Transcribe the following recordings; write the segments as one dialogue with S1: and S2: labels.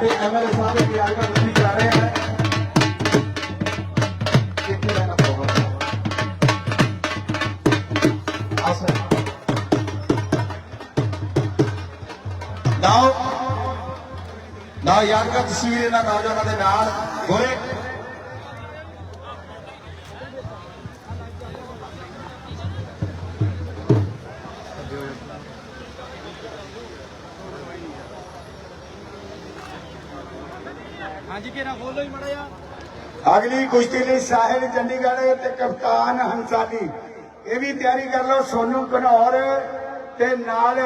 S1: ਸਾਡੇ ਐਮਐਲਏ ਸਾਹਿਬ ਦੀ ਆਗਿਆ ਤੁਸੀਂ ਕਰ ਰਹੇ ਹੈ। ਕਿੱਥੇ ਰਹਿਣਾ ਪਊਗਾ। ਆਸਰ। ਨਾਓ ਨਾ ਯਾਦਗਾਰ ਤਸਵੀਰ ਇਹਨਾਂ ਨੌਜਵਾਨਾਂ ਦੇ ਨਾਲ। ਗੋਰੇ।
S2: ਅਗਲੀ ਕੁਸ਼ਤੀ ਲਈ ਸਾਹਿਲ ਚੰਡੀਗੜ੍ਹ ਤੇ ਕਪਤਾਨ ਹੰਸਾਲੀ। ਇਹ ਵੀ ਤਿਆਰੀ ਕਰ ਲਓ, ਸੋਨੂ ਘਨੌਰ ਤੇ ਨਾਲ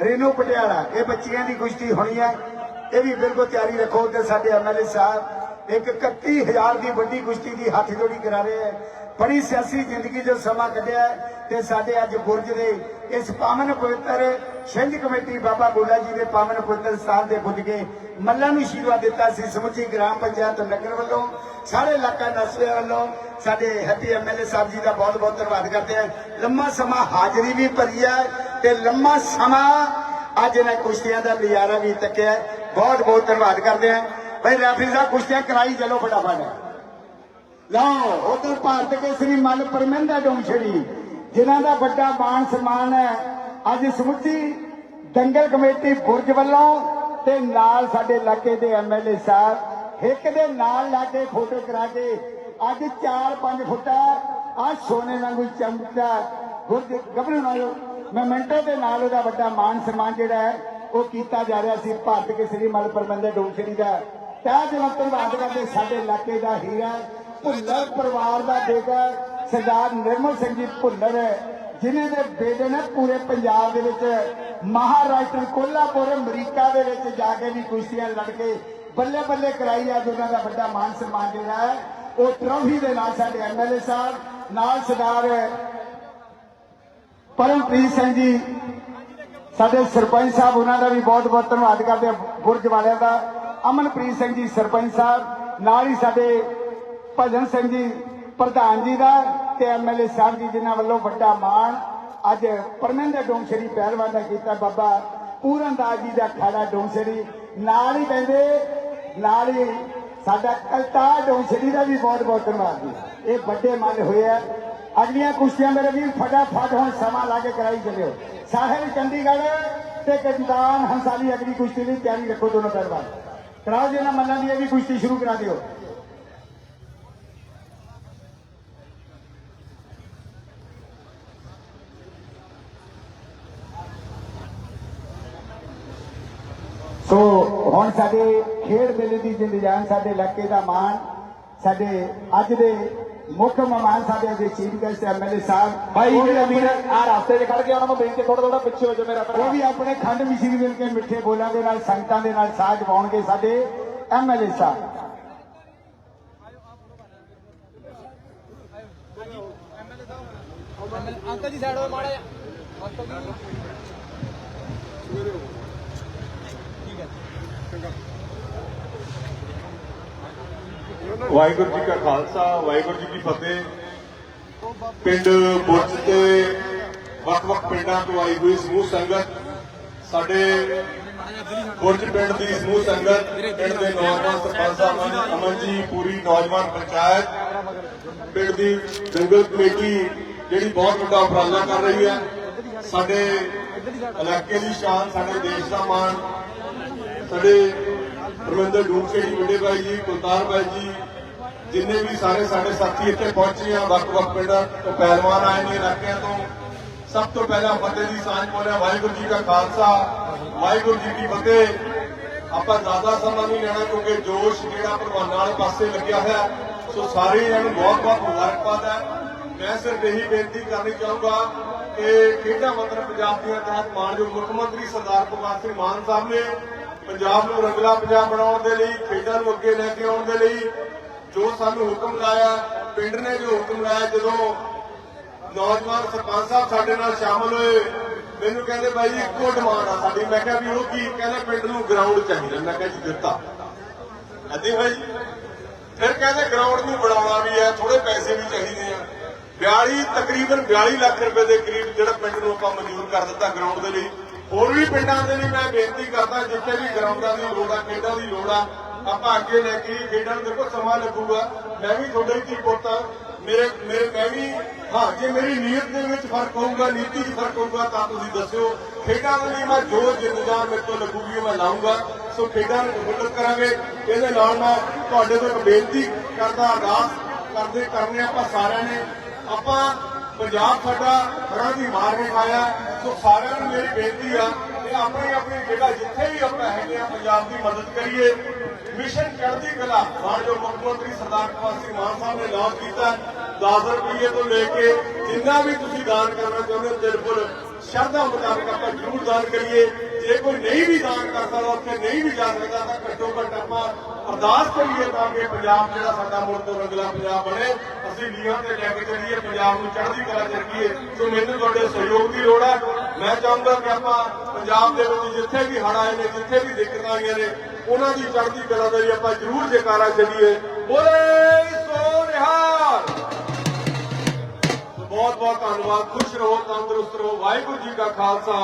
S2: ਰੇਨੂ ਪਟਿਆਲਾ। ਇਹ ਬੱਚੀਆਂ ਦੀ ਕੁਸ਼ਤੀ ਹੋਣੀ ਹੈ। ਇਹ ਵੀ ਬਿਲਕੁਲ ਤਿਆਰੀ ਰੱਖੋ ਤੇ ਸਾਡੇ ਐਮਐਲਏ ਸਾਹਿਬ ਇੱਕ 31000 ਦੀ ਵੱਡੀ ਕੁਸ਼ਤੀ ਦੀ ਹੱਥ ਜੋੜੀ ਕਰਾ ਰਹੇ ਹੈ। ਬੜੀ ਸਿਆਸੀ ਜ਼ਿੰਦਗੀ ਜੋ ਸਮਾਂ ਕੱਢਿਆ ਤੇ ਸਾਡੇ ਅੱਜ ਬੁਰਜ ਦੇ ਇਸ ਪਾਵਨ ਪਵਿੱਤਰ ਛਿੰਝ ਕਮੇਟੀ ਬਾਬਾ ਬੁੱਲਾ ਜੀ ਦੇ ਪਾਵਨ ਪਵਿੱਤਰ ਸਥਾਨ ਤੇ ਪੁੱਜ ਕੇ ਮੱਲਾਂ ਨੂੰ ਆਸ਼ੀਰਵਾਦ ਦਿੱਤਾ ਸੀ ਸਮੁੱਚੀ ਗ੍ਰਾਮ ਪੰਚਾਇਤ ਨਗਰ ਵੱਲੋਂ, ਸਾਰੇ ਇਲਾਕਾ ਨਸਲੇ ਵੱਲੋਂ, ਸਾਡੇ ਹੈਪੀ ਐਮਐਲਏ ਸਾਹਿਬ ਜੀ ਦਾ ਬਹੁਤ ਬਹੁਤ ਧੰਨਵਾਦ ਕਰਦੇ ਹਾਂ। ਲੰਮਾ ਸਮਾਂ ਹਾਜ਼ਰੀ ਵੀ ਭਰੀ ਹੈ ਤੇ ਲੰਮਾ ਸਮਾਂ ਅੱਜ ਇਹਨਾਂ ਕੁਸ਼ਤੀਆਂ ਦਾ ਨਜ਼ਾਰਾ ਵੀ ਤੱਕਿਆ ਬਹੁਤ ਬਹੁਤ ਧੰਨਵਾਦ ਕਰਦੇ ਹਾਂ। ਭਾਈ ਰੈਫਰੀ ਸਾਹਿਬ, ਕੁਸ਼ਤੀਆਂ ਕਰਾਈ, ਚਲੋ ਫਟਾਫਟ। ਲਓ, ਉਧਰ ਭਾਰਤ ਕੇਸਰੀ ਮੱਲ ਪਰਮਿੰਦਾ ਡੋਂਛੜੀ ਜਿਨ੍ਹਾਂ ਦਾ ਵੱਡਾ ਮਾਣ ਸਨਮਾਨ ਹੈ। ਅੱਜ ਸਮੁੱਚੀ ਦੰਗਲ ਕਮੇਟੀ ਬੁਰਜ ਵੱਲੋਂ ਤੇ ਨਾਲ ਸਾਡੇ ਇਲਾਕੇ ਦੇ ਐਮਐਲਏ ਸਾਹਿਬ, ਇੱਕ ਦੇ ਨਾਲ ਲਾ ਕੇ ਫੋਟੋ ਕਰਾ ਕੇ ਅੱਜ 4-5 ਫੁੱਟਾ ਆ ਸੋਨੇ ਵਾਂਗੂ ਚਮਕਦਾ ਬੁਰਜ ਗੱਭਰੂ ਨਾਲ ਮੋਮੈਂਟੋ ਦੇ ਨਾਲ ਉਹਦਾ ਵੱਡਾ ਮਾਣ ਸਨਮਾਨ ਜਿਹੜਾ ਹੈ, ਉਹ ਕੀਤਾ ਜਾ ਰਿਹਾ ਸੀ ਭਾਰਤ ਕੇਸਰੀ ਮੱਲ ਪਰਮਿੰਦਾ ਡੋਂਛੜੀ ਦਾ। ਤਾਂ ਜਦੋਂ ਧੰਨਵਾਦ ਕਰਦੇ ਸਾਡੇ ਇਲਾਕੇ ਦਾ ਹੀਰਾ ਭੁੱਲਰ ਪਰਿਵਾਰ ਦਾ ਬੇਟਾ ਸਰਦਾਰ ਨਿਰਮਲ ਸਿੰਘ ਜੀ ਭੁੱਲਰ ਜਿਨ੍ਹਾਂ ਦੇ ਬੇਟੇ ਨੇ ਪੂਰੇ ਪੰਜਾਬ ਦੇ ਵਿੱਚ ਮਹਾਰਾਸ਼ਟਰ ਕੋਲਾਪੁਰ ਅਮਰੀਕਾ ਦੇ ਵਿੱਚ ਜਾ ਕੇ ਵੀ ਕੁਸ਼ਤੀਆਂ ਲੜ ਕੇ ਬੱਲੇ ਬੱਲੇ ਕਰਾਈ ਅੱਜ ਉਹਨਾਂ ਦਾ ਵੱਡਾ ਮਾਨ ਸਨਮਾਨ ਜਿਹੜਾ ਹੈ, ਉਹ ਟਰੋਫੀ ਦੇ ਨਾਲ ਸਾਡੇ ਐਮਐਲਏ ਸਾਹਿਬ, ਨਾਲ ਸਰਦਾਰ ਪਰਮਪ੍ਰੀਤ ਸਿੰਘ ਜੀ, ਸਾਡੇ ਸਰਪੰਚ ਸਾਹਿਬ, ਉਹਨਾਂ ਦਾ ਵੀ ਬਹੁਤ ਬਹੁਤ ਧੰਨਵਾਦ ਕਰਦੇ ਹਾਂ, ਬੁਰਜ ਵਾਲਿਆਂ ਦਾ, ਅਮਨਪ੍ਰੀਤ ਸਿੰਘ ਜੀ ਸਰਪੰਚ ਸਾਹਿਬ, ਨਾਲ ਹੀ ਸਾਡੇ ਭਜਨ ਸਿੰਘ ਜੀ, ਪ੍ਰਧਾਨ ਜੀ ਦਾ ਤੇ ਐਮਐਲਏ ਸਾਹਿਬ ਜੀ ਜਿਨ੍ਹਾਂ ਵੱਲੋਂ ਵੱਡਾ ਮਾਣ ਅੱਜ ਪਰਮਿੰਦਰ ਡੋਂਸਰੀ ਪਹਿਲਵਾਨ ਦਾ ਕੀਤਾ ਬਾਬਾ ਪੂਰਨ ਦਾਸ ਜੀ ਦਾ ਖਾੜਾ ਡੋਂਸਰੀ ਨਾਲ ਹੀ ਕਹਿੰਦੇ, ਨਾਲ ਹੀ ਸਾਡਾ ਕਲਤਾ ਡੋਂਗਸ਼ਰੀ ਦਾ ਵੀ ਬਹੁਤ ਬਹੁਤ ਧੰਨਵਾਦ ਜੀ। ਇਹ ਵੱਡੇ ਮਨ ਹੋਏ ਆ। ਅਗਲੀਆਂ ਕੁਸ਼ਤੀਆਂ ਮੇਰੇ ਵੀਰ ਫਟਾਫਟ ਹੁਣ ਸਮਾਂ ਲਾ ਕੇ ਕਰਾਈ ਚੱਲਿਓ। ਸਾਹਿਲ ਚੰਡੀਗੜ੍ਹ ਤੇ ਕਜਦਾਨ ਹੰਸਾਲੀ ਅਗਲੀ ਕੁਸ਼ਤੀ ਦੀ ਤਿਆਰੀ ਰੱਖੋ ਦੋਨੋਂ ਪਹਿਲਵਾਨ। ਕਰਾਓ ਜੀ ਨਾ ਮੱਲਾਂ ਦੀ ਇਹ ਵੀ ਕੁਸ਼ਤੀ ਸ਼ੁਰੂ ਕਰਾ ਦਿਓ। ਸੋ ਹੁਣ ਸਾਡੇ ਖੇਡ ਮੇਲੇ ਦੀ ਜ਼ਿੰਦਜਾਨ ਸਾਡੇ ਇਲਾਕੇ ਦਾ ਮਾਣ ਸਾਡੇ ਅੱਜ ਦੇ ਮੁੱਖ ਮਹਿਮਾਨ ਸਾਡੇ ਦੇ ਚੀਫ ਗੈਸਟ ਐਮਐਲਏ ਸਾਹਿਬ
S3: ਭਾਈ ਜਿਹੜੇ
S2: ਆਪਣੇ-
S3: ਆ ਰਸਤੇ 'ਚ ਖੜ ਕੇ ਉਹਨਾਂ ਨੂੰ ਬੇਨਤੀ ਥੋੜਾ ਥੋੜਾ ਪਿੱਛੇ ਹੋ ਜਾ ਮੇਰਾ ਭਰਾ।
S2: ਉਹ ਵੀ ਆਪਣੇ ਖੰਡ ਮਿਸ਼ਰੀ ਮਿਲ ਕੇ ਮਿੱਠੇ ਬੋਲਾਂ ਦੇ ਨਾਲ ਸੰਗਤਾਂ ਦੇ ਨਾਲ ਸਾਝ ਪਾਉਣਗੇ ਸਾਡੇ ਐਮਐਲਏ ਸਾਹਿਬ।
S3: ਅੰਕਲ ਜੀ ਸਾਈਡ ਹੋਏ ਮਾੜਾ ਜਿਹਾ। ਅੰਕਲ ਜੀ
S4: ਵਾਹਿਗੁਰੂ ਜੀ ਕਾ ਖਾਲਸਾ, ਵਾਹਿਗੁਰੂ ਜੀ ਕੀ ਫਤਿਹ। ਪਿੰਡ ਬੁਰਜ ਤੇ ਵੱਖ-ਵੱਖ ਪਿੰਡਾਂ ਤੋਂ ਆਈ ਹੋਈ ਸਮੂਹ ਸੰਗਤ, ਸਾਡੇ ਬੁਰਜ ਪਿੰਡ ਦੀ ਸਮੂਹ ਸੰਗਤ, ਪਿੰਡ ਦੇ ਨੌਜਵਾਨ ਸਰਪੰਚ ਸਾਹਿਬ, ਅਮਨ ਜੀ, ਪੂਰੀ ਨੌਜਵਾਨ ਪੰਚਾਇਤ, ਪਿੰਡ ਦੀ ਜੰਗਲ ਕਮੇਟੀ, ਜਿਹੜੀ ਬਹੁਤ ਵੱਡਾ ਉਪਰਾਲਾ ਕਰ ਰਹੀ ਹੈ। ਸਾਡੇ ਇਲਾਕੇ ਦੀ ਸ਼ਾਨ, ਸਾਡੇ ਦੇਸ਼ ਦਾ ਮਾਣ, ਸਾਡੇ ਪਰਮਿੰਦਰ ਡੂੰਗਸੇ ਜੀ ਵੱਡੇ ਭਾਈ ਜੀ ਕੁਲਤਾਰ ਭਾਈ ਜੀ, ਜਿੰਨੇ ਵੀ ਸਾਰੇ ਸਾਡੇ ਸਾਥੀ ਇੱਥੇ ਪਹੁੰਚੇ ਆ ਵੱਖ-ਵੱਖ ਪਿੰਡਾਂ ਤੋਂ ਪਹਿਲਵਾਨ ਆਏ ਨੇ ਇਲਾਕਿਆਂ ਤੋਂ। ਸਭ ਤੋਂ ਪਹਿਲਾਂ ਫਤਿਹ ਦੀ ਸਾਂਝ ਬੋਲਿਆ, ਵਾਹਿਗੁਰੂ ਜੀ ਕਾ ਖਾਲਸਾ, ਵਾਹਿਗੁਰੂ ਜੀ ਕੀ ਫਤਿਹ। ਆਪਾਂ ਜ਼ਿਆਦਾ ਸਮਾਂ ਨਹੀਂ ਲੈਣਾ ਕਿਉਂਕਿ ਜੋਸ਼ ਜਿਹੜਾ ਭਗਵਾਨਾਂ ਵਾਲੇ ਪਾਸੇ ਲੱਗਿਆ ਹੋਇਆ। ਸੋ ਸਾਰੇ ਇਹਨਾਂ ਨੂੰ ਬਹੁਤ-ਬਹੁਤ ਮੁਬਾਰਕਬਾਦ ਹੈ। ਮੈਂ ਸਿਰਫ ਇਹੀ ਬੇਨਤੀ ਕਰਨੀ ਚਾਹੂੰਗਾ ਕਿ ਖੇਡਾਂ ਮੰਤਰੀ ਪੰਜਾਬ ਦੀਆਂ ਤਹਿਤ ਮਾਨਯੋਗ ਮੁੱਖ ਮੰਤਰੀ ਸਰਦਾਰ ਭਗਵੰਤ ਸਿੰਘ ਮਾਨ ਸਾਹਿਬ ਨੇ ਪੰਜਾਬ ਨੂੰ ਰੰਗਲਾ ਪੰਜਾਬ ਬਣਾਉਣ ਦੇ ਲਈ, ਖੇਡਾਂ ਨੂੰ ਅੱਗੇ ਲੈ ਕੇ ਆਉਣ ਦੇ ਲਈ ਜੋ ਸਾਨੂੰ ਹੁਕਮ ਲਾਇਆ, ਪਿੰਡ ਨੇ ਜੋ ਹੁਕਮ ਲਾਇਆ, ਜਦੋਂ ਨੌਜਵਾਨ ਸਰਪੰਚ ਸਾਹਿਬ ਸਾਡੇ ਨਾਲ ਸ਼ਾਮਲ ਹੋਏ, ਮੈਨੂੰ ਕਹਿੰਦੇ ਬਾਈ ਜੀ ਇੱਕੋ ਡਿਮਾਂਡ ਆ ਸਾਡੀ। ਮੈਂ ਕਿਹਾ ਵੀ ਉਹ ਕੀ ਕਹਿੰਦੇ, ਪਿੰਡ ਨੂੰ ਗਰਾਊਂਡ ਚਾਹੀਦਾ। ਮੈਂ ਕਿਹਾ ਜੀ, ਦਿੱਤਾ। ਅੱਧੇ ਭਾਈ ਫਿਰ ਕਹਿੰਦੇ ਗਰਾਊਂਡ ਨੂੰ ਬਣਾਉਣਾ ਵੀ ਹੈ ਥੋੜੇ ਪੈਸੇ ਵੀ ਚਾਹੀਦੇ ਆ। 42 ਤਕਰੀਬਨ 42 ਲੱਖ ਰੁਪਏ ਦੇ ਕਰੀਬ ਜਿਹੜਾ ਪਿੰਡ ਨੂੰ ਆਪਾਂ ਮਨਜ਼ੂਰ ਕਰ ਦਿੱਤਾ ਗਰਾਊਂਡ ਦੇ ਲਈ। ਹੋਰ ਵੀ ਪਿੰਡਾਂ ਦੇ ਲਈ ਮੈਂ ਬੇਨਤੀ ਕਰਦਾ, ਜਿੱਥੇ ਵੀ ਗਰਾਊਂਡਾਂ ਦੀ ਲੋੜ ਆ, ਖੇਡਾਂ ਦੀ ਲੋੜ ਆ, ਆਪਾਂ ਅੱਗੇ ਲੈ ਕੇ ਖੇਡਾਂ ਨੂੰ ਦੇਖੋ ਸਮਾਂ ਲੱਗੂਗਾ। ਮੈਂ ਵੀ ਤੁਹਾਡੇ ਹੀ ਪੁੱਤ ਮੇਰੇ ਮੇਰੇ, ਮੈਂ ਵੀ, ਹਾਂ, ਜੇ ਮੇਰੀ ਨੀਅਤ ਦੇ ਵਿੱਚ ਫ਼ਰਕ ਹੋਊਗਾ, ਨੀਤੀ 'ਚ ਫ਼ਰਕ ਹੋਊਗਾ, ਤਾਂ ਤੁਸੀਂ ਦੱਸਿਓ। ਖੇਡਾਂ ਦੇ ਲਈ ਮੈਂ ਜੋ ਜ਼ਿੰਦਗਾ ਮੇਰੇ ਤੋਂ ਲੱਗੂਗੀ, ਉਹ ਮੈਂ ਲਾਉਂਗਾ ਸੋ ਖੇਡਾਂ ਨੂੰ ਪ੍ਰਫੁੱਲਤ ਕਰਾਂਗੇ। ਇਹਦੇ ਨਾਲ ਮੈਂ ਤੁਹਾਡੇ ਤੋਂ ਇੱਕ ਬੇਨਤੀ ਕਰਦਾ, ਅਰਦਾਸ ਕਰਦੇ ਕਰਨੇ ਆਪਾਂ ਸਾਰਿਆਂ ਨੇ। ਆਪਾਂ ਪੰਜਾਬ ਸਾਡਾ ਹਰਾਂ ਦੀ ਮਾਰ ਵਿਖਾਇਆ ਸੋ ਸਾਰਿਆਂ ਨੂੰ ਮੇਰੀ ਬੇਨਤੀ ਆ ਕਿ ਆਪਣੀ ਆਪਣੀ ਜਗ੍ਹਾ ਜਿੱਥੇ ਵੀ ਆਪਾਂ ਹੈਗੇ ਆ, ਪੰਜਾਬ ਦੀ ਮਦਦ ਕਰੀਏ। ਮਿਸ਼ਨ ਚੜ੍ਹਦੀ ਕਲਾ ਮਾਨਯੋਗ ਮੁੱਖ ਮੰਤਰੀ ਸਰਦਾਰ ਭਗਵੰਤ ਸਿੰਘ ਮਾਨ ਸਾਹਿਬ ਨੇ ਲਾਂਚ ਕੀਤਾ। 10 ਰੁਪਏ ਤੋਂ ਲੈ ਕੇ ਜਿੰਨਾ ਵੀ ਤੁਸੀਂ ਦਾਨ ਕਰਨਾ ਚਾਹੁੰਦੇ ਹੋ ਬਿਲਕੁਲ ਸ਼ਰਧਾ ਮੁਤਾਬਕ ਆਪਾਂ ਜ਼ਰੂਰ ਦਾਨ ਕਰੀਏ। ਜੇ ਕੋਈ ਨਹੀਂ ਵੀ ਦਾਨ ਕਰ ਸਕਦਾ, ਉੱਥੇ ਨਹੀਂ ਵੀ ਜਾ ਸਕਦਾ, ਤਾਂ ਘੱਟੋ ਘੱਟ ਆਪਾਂ ਅਰਦਾਸ ਕਰੀਏ ਤਾਂ ਕਿ ਪੰਜਾਬ ਜਿਹੜਾ ਸਾਡਾ ਮੁੜ ਰੰਗਲਾ ਪੰਜਾਬ ਬਣੇ। ਅਸੀਂ ਲੀਹਾਂ ਤੇ ਲੈ ਕੇ ਚੱਲੀਏ, ਪੰਜਾਬ ਨੂੰ ਚੜ੍ਹਦੀ ਕਲਾ ਚ ਰੱਖੀਏ। ਸੋ ਮੈਨੂੰ ਤੁਹਾਡੇ ਸਹਿਯੋਗ ਦੀ ਲੋੜ ਹੈ। ਮੈਂ ਚਾਹੁੰਦਾ ਕਿ ਆਪਾਂ ਪੰਜਾਬ ਦੇ ਵਿੱਚ ਜਿੱਥੇ ਵੀ ਹੜ੍ਹ ਆਏ ਨੇ, ਜਿੱਥੇ ਵੀ ਦਿੱਕਤਾਂ ਆਈਆਂ ਨੇ, ਉਹਨਾਂ ਦੀ ਚੜ੍ਹਦੀ ਕਲਾ ਦੇ ਲਈ ਆਪਾਂ ਜ਼ਰੂਰ ਜੈਕਾਰਾ ਚੱਲੀਏ। ਬੋਲੇ ਸੋ ਨਿਹਾਲ! ਬਹੁਤ ਬਹੁਤ ਧੰਨਵਾਦ, ਖੁਸ਼ ਰਹੋ, ਤੰਦਰੁਸਤ ਰਹੋ, ਵਾਹਿਗੁਰੂ ਜੀ ਕਾ ਖਾਲਸਾ,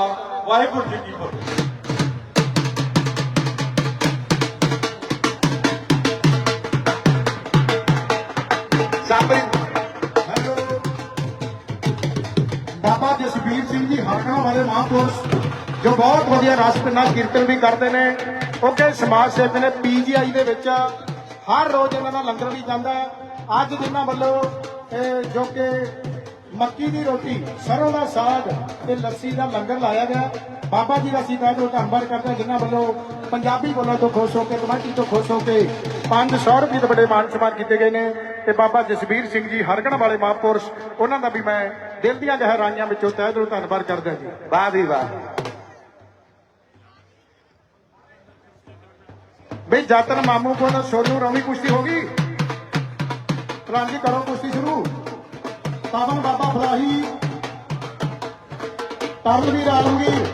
S4: ਵਾਹਿਗੁਰੂ ਜੀ ਕੀ ਫਤਿਹ।
S5: ਬਾਬਾ ਜਸਵੀਰ ਸਿੰਘ ਜੀ ਹਾਕਾ ਵਾਲੇ ਮਹਾਂਪੁਰਸ਼, ਜੋ ਬਹੁਤ ਵਧੀਆ ਰਸ ਨਾਲ ਕੀਰਤਨ ਵੀ ਕਰਦੇ ਨੇ। ਉਹ ਸਮਾਜ ਸੇਵਕ ਨੇ ਪੀਜੀਆਈ ਦੇ ਵਿੱਚ ਹਰ ਰੋਜ਼ ਇਹਨਾਂ ਦਾ ਲੰਗਰ ਵੀ ਜਾਂਦਾ ਅੱਜ ਇਹਨਾਂ ਵੱਲੋਂ ਜੋ ਕਿ ਮੱਕੀ ਦੀ ਰੋਟੀ ਸਰੋਂ ਦਾ ਸਾਗ ਤੇ ਲੱਸੀ ਦਾ ਲੰਗਰ ਲਾਇਆ ਗਿਆ। ਬਾਬਾ ਜੀ ਦਾ ਤਹਿ ਦਿਲੋਂ ਧੰਨਵਾਦ ਕਰਦੇ ਜਿਨ੍ਹਾਂ ਵੱਲੋਂ ਪੰਜਾਬੀ ਬੋਲਾਂ ਤੋਂ ਖੁਸ਼ ਹੋ ਕੇ ਕਮਾਟੀ ਤੋਂ ਖੁਸ਼ ਹੋ ਕੇ 500 ਰੁਪਏ ਦੇ ਬੜੇ ਮਾਨ ਸਨਮਾਨ ਕੀਤੇ ਗਏ ਨੇ। ਤੇ ਬਾਬਾ ਜਸਵੀਰ ਸਿੰਘ ਜੀ ਹਰਗਣ ਵਾਲੇ ਮਹਾਂਪੁਰਸ਼ ਉਹਨਾਂ ਦਾ ਵੀ ਮੈਂ ਦਿਲ ਦੀਆਂ ਗਹਿਰਾਈਆਂ ਵਿੱਚੋਂ ਤਹਿ ਦਿਲੋਂ ਧੰਨਵਾਦ ਕਰਦਾ ਜੀ। ਵਾਹ ਵੀ ਵਾਹ। ਬਈ ਜਾਤਨ ਮਾਮੂ ਕੋਲ ਸੋਨੂ ਰਵੀ ਕੁਸ਼ਤੀ ਹੋ ਗਈ। ਰਾਂਝੀ ਕਰੋ ਕੁਸ਼ਤੀ ਸ਼ੁਰੂ। ਪਾਵਨ ਬਾਬਾ ਫਲਾਹੀ ਤਰਨਵੀਰ ਆਲਮਗੀਰ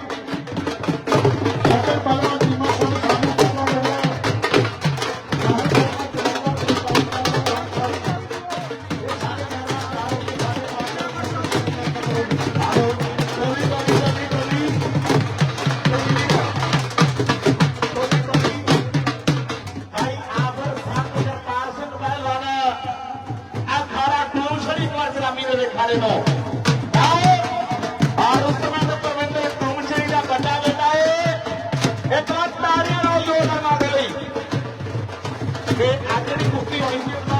S5: atlético